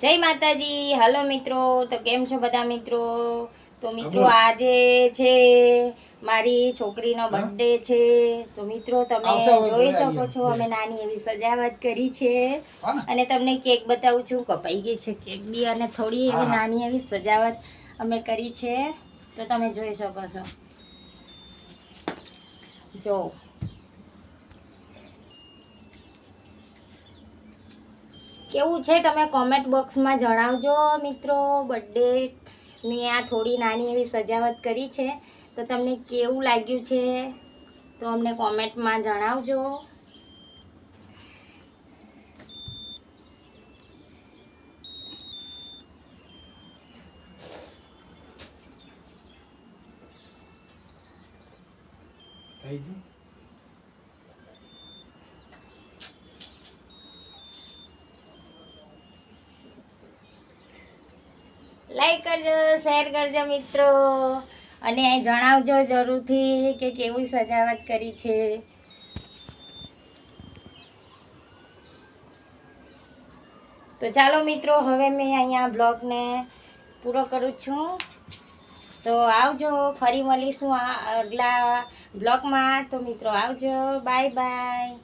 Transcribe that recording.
જય માતાજી. હાલો મિત્રો તો કેમ છો બધા મિત્રો? તો મિત્રો આજે છે મારી છોકરીનો બર્થડે છે. તો મિત્રો તમે જોઈ શકો છો અમે નાની એવી સજાવટ કરી છે. અને તમને કેક બતાવું છું. કપાઈ ગઈ છે કેક બી અને થોડી એવી નાની એવી સજાવટ અમે કરી છે. તો તમે જોઈ શકો છો. જો કેવું છે તમે કોમેન્ટ બોક્સમાં જણાવજો મિત્રો. બર્થડે ની આ થોડી નાની એવી સજાવટ કરી છે. તો તમને કેવું લાગ્યું છે? તો અમને કોમેન્ટમાં જણાવજો. થઈ ગયું? લાઈક કરજો શેર કરજો મિત્રો. અને જણાવજો જરૂરથી કે કેવી સજાવટ કરી છે. તો ચાલો મિત્રો, હવે મેં અહીંયા બ્લોગને પૂરો કરું છું. તો આવજો, ફરી મળીશું આ આગલા બ્લોગમાં. તો મિત્રો, આવજો. Bye bye